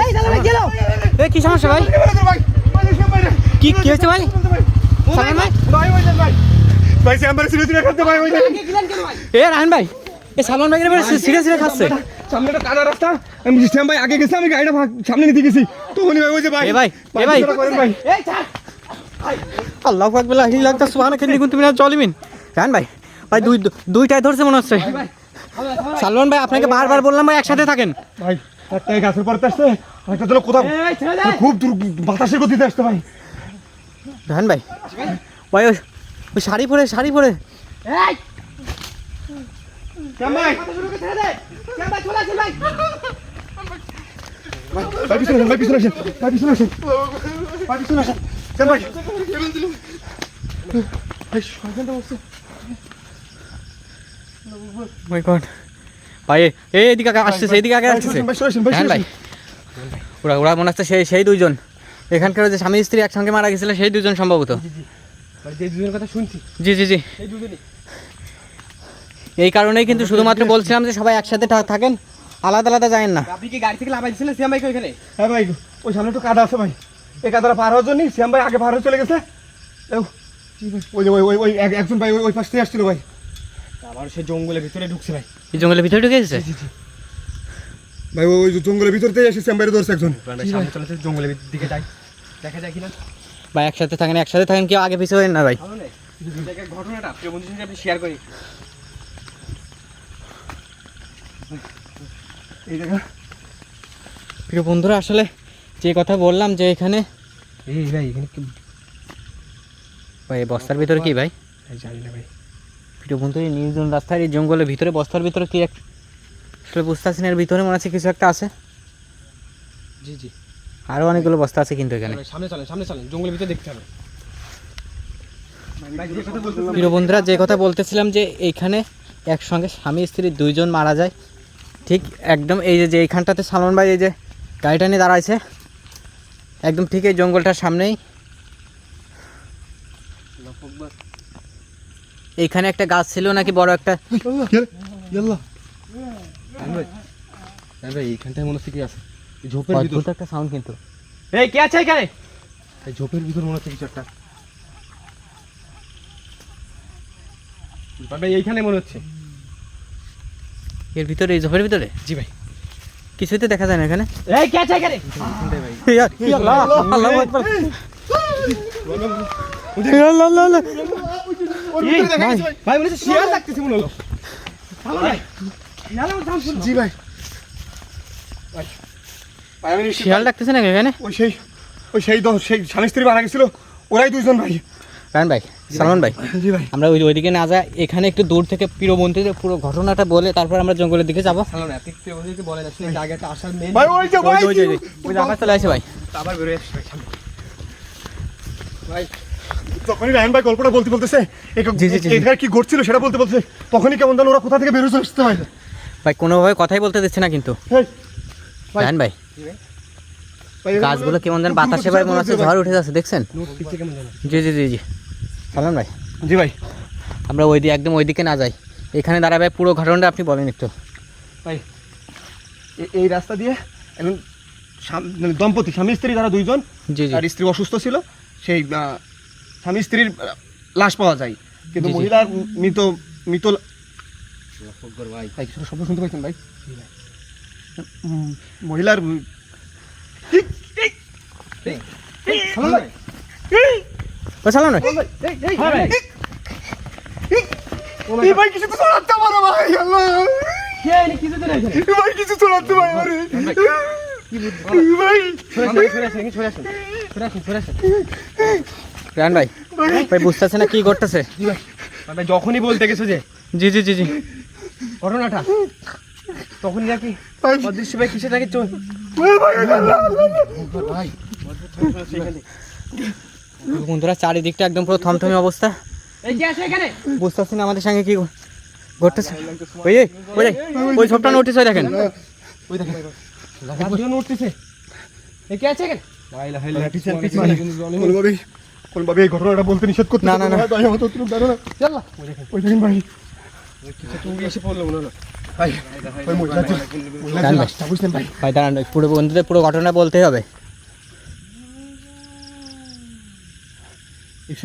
এই দাদা ভাই গেল। এ কি সমস্যা ভাই? কি কি হয়েছে ভাই? ভাই। সে আমার খাচ্ছে ভাই ওই এ রাহান ভাই এ সালমান ভাই সিরিয়াস সিরিয়াস খাচ্ছে। সামনে একটা কাদা রাস্তা। আমি শ্যাম ভাই আগে গেছি আমি গাড়িটা সামনে নিতে গেছি। তখনই ভাই ওই যে ভাই এ ভাই, এ ভাই। পাঁচশো টাকা ভাই। আল্লাহ আকবার লা ইলাহা ইল্লাল্লাহ সুবহানাকা ইন্নী কুনতু মিনাজ জালিমিন রাহান ভাই ভাই দুই দুইটাই ধরছে মনে হচ্ছে। সালমান ভাই আপনাকে বারবার বললাম ভাই একসাথে থাকেন। ভাই একটাই গাছের পরতে আসছে একটা যেন কোথাও খুব দূর বাতাসের গতিতে আসতে ভাই। রাহান ভাই ভাই ওই শাড়ি পরে শাড়ি পরে। ভাই? ভাই ভাই ভাই ভাই ভাই ভাই ভাই এই এদিকে আগে আসতেছে। এদিকে আগে আসতেছে ভাই ভাই ভাই। ওরা ওরা মনে হচ্ছে সেই সেই দুইজন। এখানকার যে স্বামী স্ত্রী একসঙ্গে মারা গেছিল সেই দুজন সম্ভবত। ভাই জি জি জি। এই কারণেই কিন্তু শুধুমাত্র বলছিলাম যে সবাই একসাথে থাকেন আলাদা আলাদা যায়েন না। আপনি কি গাড়ি থেকে লাফাইছিলেন শ্যাম ভাইকে ওইখানে? হ্যাঁ ভাই ওই সামনে একটু কাদা আছে ভাই। এই কাদাটা পার হওয়ার জন্যই শ্যাম ভাই আগে পার হয়ে চলে গেছে। ওই ওই ওই একজন ভাই ওই পাশ থেকে আসছিল ভাই। আবার সে জঙ্গলের ভিতরে ঢুকছে ভাই। এই জঙ্গলের ভিতরে ঢুকে গেছে? ভাই ওই জঙ্গলের ভিতর থেকে এসে শ্যাম ভাইয়ের ধরছে একজন। ভাই সামনে চলে জঙ্গলের দিকে যাই দেখা যায় কিনা? বা একসাথে থাকেন একসাথে থাকেন কেউ আগে পিছু হবেন না। ভাই ঘটনাটা প্রিয় বন্ধুর সঙ্গে আপনি শেয়ার করি এই জায়গা। প্রিয় বন্ধুরা আসলে যে কথা বললাম যে এখানে এই ভাই এখানে ভাই বস্তার ভিতরে কি ভাই? ভাই জানি না ভাই। প্রিয় বন্ধু এই নির্জন রাস্তার এই জঙ্গলের ভিতরে বস্তার ভিতরে কি এক আসলে বুঝতে পারছি এর ভিতরে মনে আছে কিছু একটা আছে? জি জি। আরও অনেকগুলো বস্তা আছে কিন্তু এখানে। সামনে চলেন সামনে চলেন জঙ্গলের ভিতরে দেখতে হবে। যে কথা বলতেছিলাম, প্রিয় বন্ধুরা যে কথা বলতেছিলাম যে এইখানে একসঙ্গে স্বামী স্ত্রী দুইজন মারা যায় ঠিক একদম এই যে যে এইখানটাতে সালমান ভাই এই যে গাড়িটা নিয়ে দাঁড়াইছে একদম ঠিক এই জঙ্গলটার সামনেই। এইখানে একটা গাছ ছিল নাকি বড় একটা? ভাই, ভাই এইখানটায় মনে হচ্ছে কি আছে? ঝোপের ভিতর। একটা সাউন্ড কিন্তু। এই কে আছে এখানে? এই ঝোপের ভিতর মনে হচ্ছে কিছু একটা। ভাই এইখানে মনে হচ্ছে। এর ভিতরে এই ঝোপের ভিতরে? জি ভাই। কিছুতে দেখা যায় না এখানে। এই কে আছে এখানে? আল্লাহ আল্লাহ আকবার। আল্লাহ, আল্লাহ, আল্লাহ। ভাই শিয়াল লাগতেছে মনে হলো ভালো ভাই শিয়ালের দাম শুনো জি ভাই ভাই ভাই আমি নিশ্চিত শিয়াল ডাকতেছে নাকি এখানে ওই সেই ওই সেই দশ সেই স্বামী স্ত্রী মারা গেছিল ওরাই দুইজন ভাই রায়ন ভাই সালমান ভাই জি ভাই আমরা ওই ওইদিকে না যাই এখানে একটু দূর থেকে প্রিয়বন্ধুদের পুরো ঘটনাটা বলে তারপর আমরা জঙ্গলের দিকে যাব ভালো না ঠিক ঠিক ওদেরকে বলে যাচ্ছে এই জায়গাটা আসার মেন ভাই ওই যে ভাই ওই যে- ওই যে- ওই যে আবার চলে আসে ভাই আবার বেরোয় ভাই যখনই রায়ন ভাই গল্পটা বলতে বলতেছে। এখানে কি ঘটছিল সেটা বলতে বলতেছে তখনই কেমন জানো ওরা কোথা থেকে আসতে ভাই ভাই কোনোভাবে কথাই বলতে দিচ্ছে না কিন্তু। রায়ন ভাই। গাছগুলো কেমন যেন বাতাসে ভাই মনে হচ্ছে ঝড় উঠে যাচ্ছে দেখছেন? জি জি জি জি। ভাই। জি ভাই। আমরা ওই দিকে একদম ওই দিকে না যাই। এখানে দাঁড়াবে পুরো ঘটনাটা আপনি বলেন একটু। ভাই এই রাস্তা দিয়ে এখন স্বাম- মানে দম্পতি স্বামী স্ত্রী তারা দুইজন জি জি। আর স্ত্রী অসুস্থ ছিল সেই স্বামী স্ত্রীর লাশ পাওয়া যায়। কিন্তু। মহিলার মৃত মৃত ভাই। ভাই কিছু শব্দ শুনতে পাচ্ছেন ভাই? মহিলার ভাই। ভাই হ্যাঁ বুঝতেছে না কি করতেছে যখনই বলতে গেছো যে জি জি জি জি ঘটনাটা তখনই নাকি ভাই অদৃশ্য ভাই কিসে নাকি ভাই বন্ধুরা চারিদিকটা একদম পুরো থমথমে অবস্থা বুঝতেছি না আমাদের সঙ্গে কি ঘটতেছে ওই ওই ওই ছোটটা নোটিস হয় দেখেন ওই দেখেন এই কে আছে এখানে কোনভাবে কোনভাবে এই ঘটনাটা বলতে নিষেধ করতে না, না, না। ভাই আমার না। চল ওই দেখেন দাঁড়ান পুরো বন্ধুদের পুরো ঘটনা বলতেই হবে।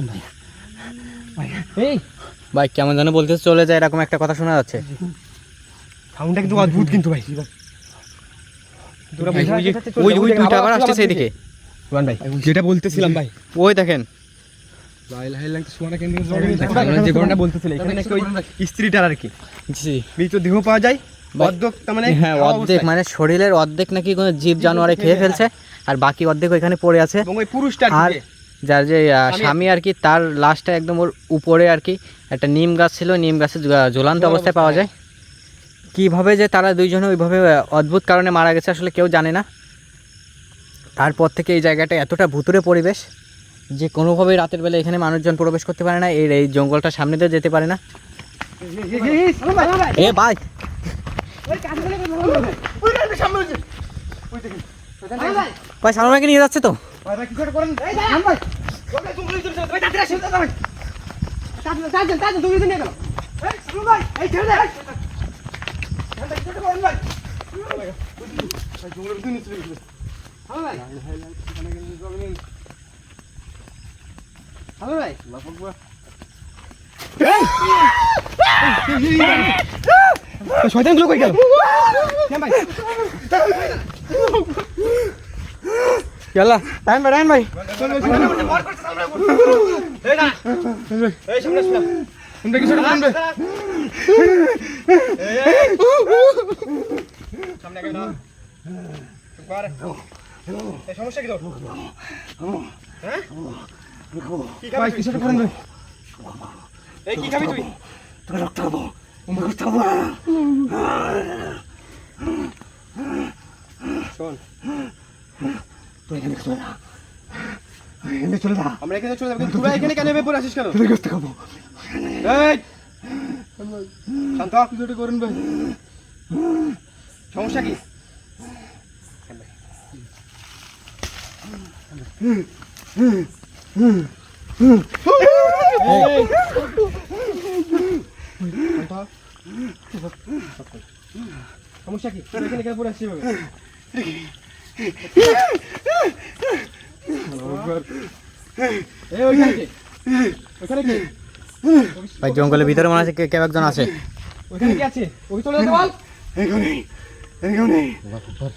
ভাই? ভাই এই। ভাই কেমন যেন বলতে চলে যায় এরকম একটা কথা শোনা যাচ্ছে। সাউন্ডটা কিন্তু অদ্ভুত কিন্তু ভাই। ওই ওই দুইটা আবার আসছে ভাই যেটা বলতেছিলাম ভাই ওই দেখেন। যে ঘটনা বলতেছিল এখানে ওই স্ত্রীটার আর কি। জি। মৃত দেহ পাওয়া যায় অর্ধেক তার মানে হ্যাঁ অর্ধেক মানে শরীরের অর্ধেক নাকি কোনো জীব জানোয়ারে খেয়ে ফেলছে আর বাকি অর্ধেক ওইখানে পড়ে আছে। এবং ওই পুরুষটা আর যার যে স্বামী- আর কি তার লাশটা একদম ওর উপরে আর কি একটা নিম গাছ ছিল নিম গাছে ঝুলান্ত অবস্থায় পাওয়া যায়। কীভাবে যে তারা দুইজনে ওইভাবে অদ্ভুত কারণে মারা গেছে আসলে কেউ জানে না। তারপর থেকে এই জায়গাটা এতটা ভুতুরে পরিবেশ যে কোনোভাবেই রাতের বেলা এখানে মানুষজন প্রবেশ করতে পারে না, এর এই জঙ্গলটা সামনে দিয়ে যেতে পারে না। এ ভাই! ভাই সামনে ভাইকে নিয়ে যাচ্ছে তো? ভাই ভাই কিছু একটা করেন শয়তানগুলো কই গেল ভাই ইয়াল্লা টাইম ভাই টাইম ভাই তোমরা কিছু সামনে সমস্যা কি তোর হ্যাঁ ভাই খাবি কিছু একটা করেন ভাই? এই কি খাবি তুই? শোন। এনে চলে যা আমরা এখানে চলে যাব তোরা এখানে কেন পড়ে আসিস কেন? তোদের কাছ খাব এই! শান্ত কিছু একটা করুন ভাই। সমস্যা কি? এই। সমস্যা কি তোরা এখানে কেন পড়ে কে? ভাই জঙ্গলের ভিতরে মনে আছে কে- কেউ একজন আছে। ওইখানে কে আছে? ওকে চলে যেতে বল। এখানে নেই এখানে কেউ নেই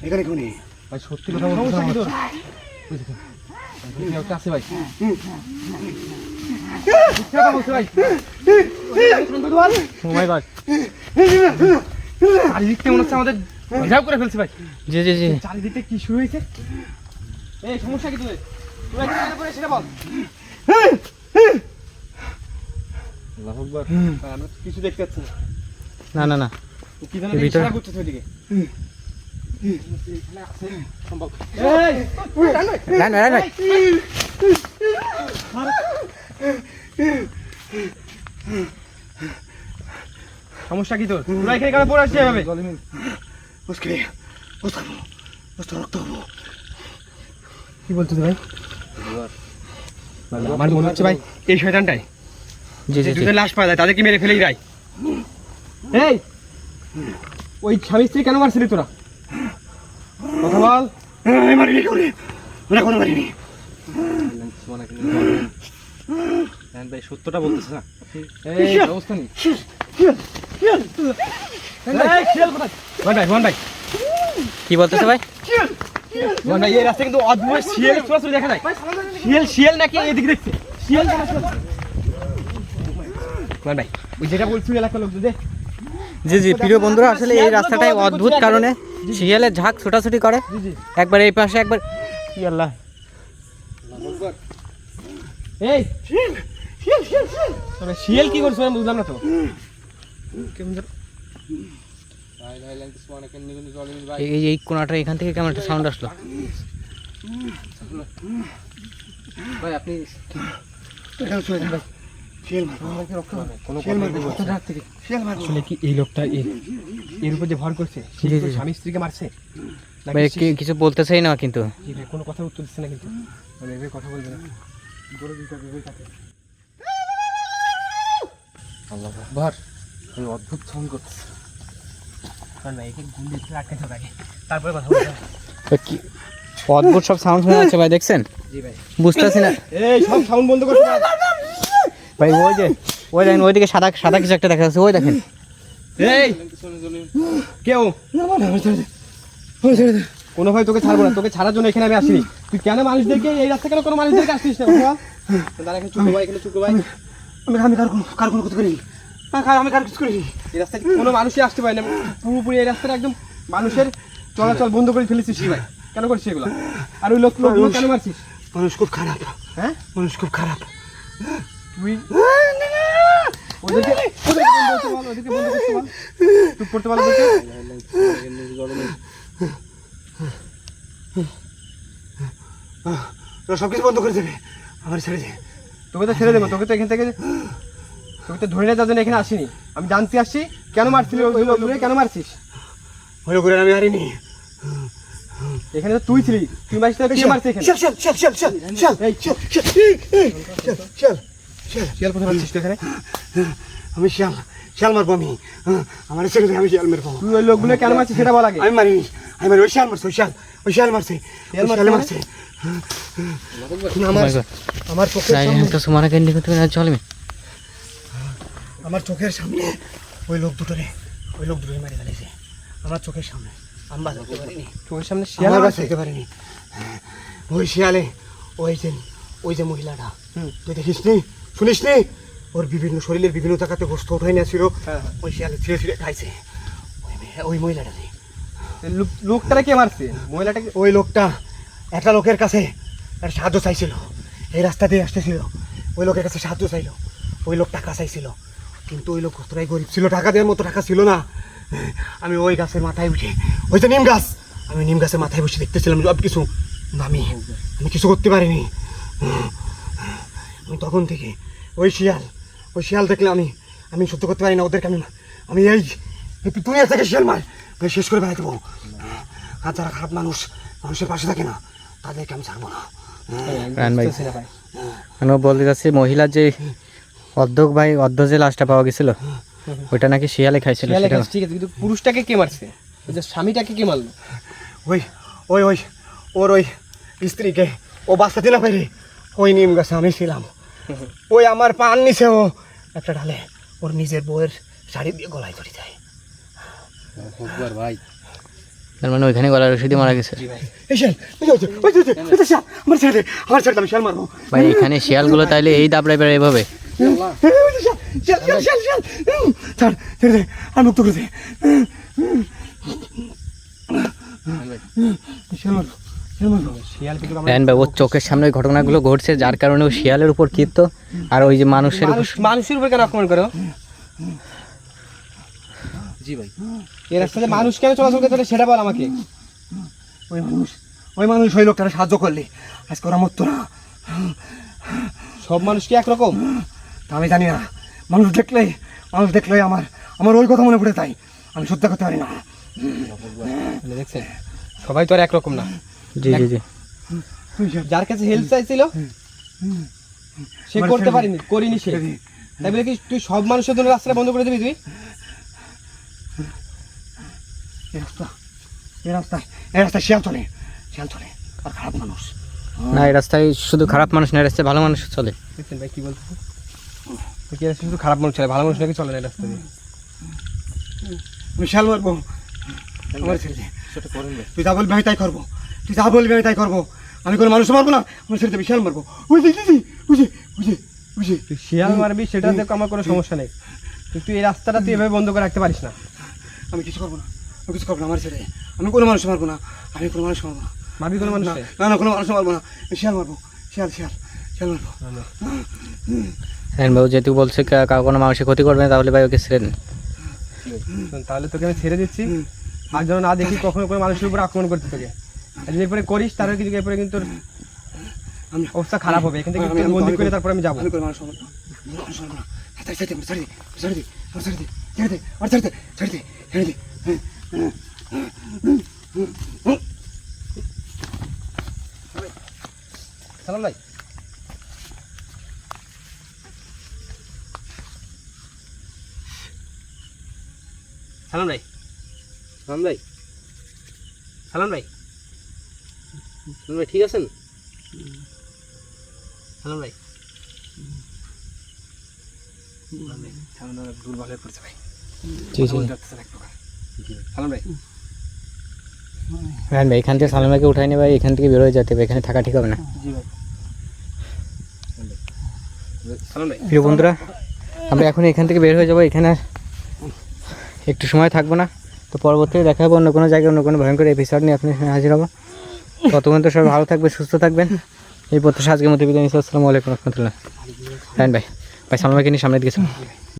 এখানে। কেউ নেই ভাই সত্যি কথা বল ভাই ভাই মনে হচ্ছে আমাদের করে ফেলছে ভাই জি জি জি কি শুরু হয়েছে এই সমস্যা কি তোদের সেটা বল কিছু দেখতে পাচ্ছি না না না কি ইশারা করতেছে ওইদিকে। সমস্যা কি তোর? তোরা এখানে কেন পড়ে আসছিস এভাবে খাব রক্ত খাব কি বলছিস ভাই? আমার মনে হচ্ছে ভাই এই শয়তানটাই। যে জি। লাশ পাওয়া যায় তাদেরকে মেরে ফেলেই রায়। এই ওই স্বামী স্ত্রী কেন মারছিলি তোরা? কথা বল। আমি মারিনি কোনো মারিনি। ভাই সত্যটা বলতেছে না। এই অবস্থা নেই ভাই। ভাই ভাই কি বলতেছে ভাই? এই রাস্তা কিন্তু অদ্ভুত শিয়াল ছোড়াছুড়ি দেখা যায়। শিয়াল শিয়াল নাকি এদিকে দেখছে? শিয়াল ভাই ভাই ওই যেটা বলছি এলাকার লোক যে জি জি প্রিয় বন্ধুরা আসলে এই রাস্তাটাই অদ্ভুত কারণে শিয়ালের ঝাঁক ছোটাছুটি করে। একবার এই পাশে একবার ই আল্লাহ এই শিয়াল কি করছ আমি বুঝলাম না তো। এই এই- এই কোনাটা এখান থেকে কেমন একটা সাউন্ড আসলো। ভাই আপনি আসলে কি এই লোকটা এর এর উপর যে ভর করছে। স্বামী স্ত্রীকে মারছে? নাকি ভাই সে- কি- কিছু না কিন্তু। কোনো কথা উত্তর দিচ্ছে না কিন্তু। মানে কথা বলবে না। আল্লাহ ভর আমি অদ্ভুত করতেছে। তারপরে কথা বলব। কি অদ্ভুত সব সাউন্ড শোনা যাচ্ছে ভাই দেখছেন? জি ভাই। বুঝতেছি না। এই সব সাউন্ড বন্ধ করতে ভাই ওই যে ওই দেখেন ওইদিকে সাদা সাদা কিছু একটা দেখা যাচ্ছে ওই দেখেন। এই! কেউ কোনো ভাই তোকে ছাড়বো না তোকে ছাড়ার জন্য এখানে আমি আসিনি। তুই কেন মানুষদেরকে এই রাস্তা কেন কোনো মানুষদেরকে আসছিস না দাঁড়া এখানে চুপ ভাই এখানে চুপ ভাই আমি আমি কার কোনো কার কোনো কথা করিনি। আমি কার- কিছু করিনি। এই রাস্তায় কোনো মানুষই আসতে পারে না পুরোপুরি এই রাস্তাটা একদম মানুষের চলাচল বন্ধ করে ফেলেছিস ভাই কেন করছিস এগুলো? আর ওই লোক লোকগুলো কেন মারছিস? মানুষ খুব খারাপ। হ্যাঁ? মানুষ খুব খারাপ। তুই ওদেরকে ওদেরকে বন্ধ করতে ওদেরকে করতে সব কিছু বন্ধ করে দেবে। আমার ছেড়ে দে। তোকে তো ছেড়ে দেবো তোকে তো এখান থেকে তোকে তো ধরে যাওয়ার জন্য এখানে আসিনি। আমি জানতে আসছি কেন মারছিলি ওই লোকগুলো কেন মারছিস? হলো করে আমি হারিনি। এখানে তো তুই ছিলি। তুই মারছিস না, কে মারছে এখানে? চল চল চল চল চল চল চল চল চল। শিয়াল কোথায় তুই এখানে? আমি শিয়াল শিয়াল মারবো আমি। হ্যাঁ, আমার দে আমি শিয়াল মারবো। তুই ওই লোকগুলো কেন মারছিস সেটা বল আমি মারিনি। আমি মারি ওই শিয়াল মারছে ওই শিয়াল ওই শিয়াল মারছে শিয়াল মারছে মারছে। আমার. আমার চোখের সামনে তো না আমার চোখের সামনে ওই লোক দুটোরে ওই লোক দুটোরে মারি ফেলেছে। আমার চোখের সামনে। আমি বাঁচাতে পারিনি চোখের সামনে শিয়াল আমার মারছে? পারিনি ওই শিয়ালে ওই যে ওই যে মহিলাটা। হুম। তুই দেখিস নি? শুনিস নি? ওর বিভিন্ন শরীরের বিভিন্ন জায়গাতে গোস্ত উঠাই নিয়েছিল। হ্যাঁ, হ্যাঁ। ওই শিয়ালে ছিঁড়ে ছিঁড়ে খাইছে। ওই মহিলাটা নেই এই লোক- লোকটারা কে মারছে? মহিলাটাকে ওই লোকটা একটা লোকের কাছে একটা সাহায্য চাইছিল। এই রাস্তা দিয়ে আসতেছিল। ওই লোকের কাছে সাহায্য চাইলো। ওই লোক টাকা চাইছিল। কিন্তু ওই লোক কতটাই গরিব ছিল টাকা দেওয়ার মতো টাকা ছিল না। আমি ওই গাছের মাথায় উঠে ওই যে নিম গাছ। আমি নিম গাছের মাথায় বসে দেখতেছিলাম সব কিছু আমি আমি কিছু করতে পারিনি। তখন থেকে ওই শিয়াল ওই শিয়াল দেখলে আমি আমি সহ্য করতে পারি না ওদেরকে আমি আমি এই দুনিয়া থেকে শিয়াল মার শেষ করে বেড়াই দেবো। আর যারা খারাপ মানুষ মানুষের পাশে থাকে না তাদেরকে আমি ছাড়বো না। রান ভাই। বুঝতেছি না ভাই। আমি বলতে চাচ্ছি মহিলার যে অর্ধক ভাই অর্ধ যে লাশটা পাওয়া গেছিল ওইটা নাকি শিয়ালে খাইছিল শিয়ালে ঠিক আছে কিন্তু পুরুষটাকে কে মারছে? ওই যে স্বামীটাকে কে মারলো? ওই ওই ওই ওর ওই স্ত্রীকে ও বাঁচাতে না পারে ওই নিম গাছে আমি ছিলাম। ওই আমার পান নিছে ও। একটা ঢালে ওর নিজের বউয়ের শাড়ি দিয়ে গলায় ধরে যায়। তার মানে ওইখানে গলার রশিদি মারা গেছে? ভাই। এখানে শিয়ালগুলো তাইলে এই দাবড়াই বেড়ায় এভাবে? আর মুক্ত করে রায়ন ওর চোখের সামনে ওই ঘটনাগুলো ঘটছে যার কারণে ও শিয়ালের উপর ক্ষিপ্ত। আর ওই যে মানুষের উপর মানুষের উপর কেন আক্রমণ করো জি ভাই। এই রাস্তাতে মানুষ কেন চলাচল করতে সেটা বল আমাকে। ওই মানুষ ওই মানুষ ওই লোকটারে সাহায্য করলে। আজকে ওরা মরতো না। সব মানুষ কি একরকম? তা আমি জানি না। মানুষ দেখলে মানুষ দেখলে আমার আমার ওই কথা মনে পড়ে তাই। আমি সত্যি করতে পারি না। দেখছেন সবাই তো আর একরকম না। জি জি জি। যার কাছে হেল্প চাইছিল সে করতে পারেনি করিনি সে। তাই বলে কি তুই সব মানুষের জন্য রাস্তাটা বন্ধ করে দিবি তুই? রাস্তা এই রাস্তায় এই রাস্তায় শিয়াল চলে শিয়াল চলে আর খারাপ মানুষ। না এই রাস্তায় শুধু খারাপ মানুষ না রাস্তায় ভালো মানুষ চলে। দেখছেন ভাই কি বলতেছে তো কি রাস্তা শুধু খারাপ মানুষ চলে ভালো মানুষ নাকি চলে না এই রাস্তা দিয়ে? আমি শিয়াল মারবো। আমার ছেড়ে দে সেটা করেন ভাই। তুই যা বলবি আমি তাই করব। তুই যা বলবি আমি তাই করব। আমি কোনো মানুষ মারবো না ছেড়ে দেবে শিয়াল মারবো। বুঝলি বুঝলি বুঝলি বুঝলি বুঝলি তুই শিয়াল মারবি সেটাতে আমার কোনো সমস্যা নেই। কিন্তু তুই এই রাস্তাটা তুই এভাবে বন্ধ করে রাখতে পারিস না। আমি কিছু করব না আমি কিছু করব না আমার ছেড়ে আমি কোনো মানুষ মারবো না আমি কোনো মানুষ মারবো না। মারবি কোনো মানুষ না না না কোনো মানুষ মারবো না। আমি শিয়াল মারবো শিয়াল শিয়াল শিয়াল মারবো। রায়ন বাবু যেহেতু বলছে কা- কাউ কোনো মানুষের ক্ষতি করবে না তাহলে ভাই ওকে ছেড়ে দেন। তাহলে তোকে আমি ছেড়ে দিচ্ছি। আর যেন না দেখি কখনো কোনো মানুষের উপর আক্রমণ করতে তোকে। আর যদি এরপরে করিস তাহলে কিন্তু এরপরে কিন্তু অবস্থা খারাপ হবে এখান থেকে বন্দি করে তারপর আমি যাব আমি হ্যাঁ, হ্যাঁ, হ্যাঁ। সালাম ভাই সালাম ভাই সালাম ভাই সালাম ভাই সালাম ভাই ঠিক আছেন? সালাম ভাই। দুর্বল পড়ছে এখান থেকে সালাম ভাইকে উঠাই নে ভাই এখান থেকে বেরোয় যেতে হবে এখানে থাকা ঠিক হবে না। জি ভাই। প্রিয় বন্ধুরা আমরা এখন এখান থেকে বের হয়ে যাব এখানে একটু সময় থাকব না। তো পরবর্তীতে দেখা হবে অন্য কোনো জায়গায় অন্য কোনো ভয়ঙ্কর এপিসোড নিয়ে আপনি হাজির হব। ততক্ষণ তো সবাই ভালো থাকবে সুস্থ থাকবেন। এই প্রত্যাশা আজকের মধ্যে বিদায় নিচ্ছি। আসসালামু আলাইকুম রহমতুল্লাহ। রায়ন ভাই। ভাই সালামাইকে নিয়ে সামনে দিকে।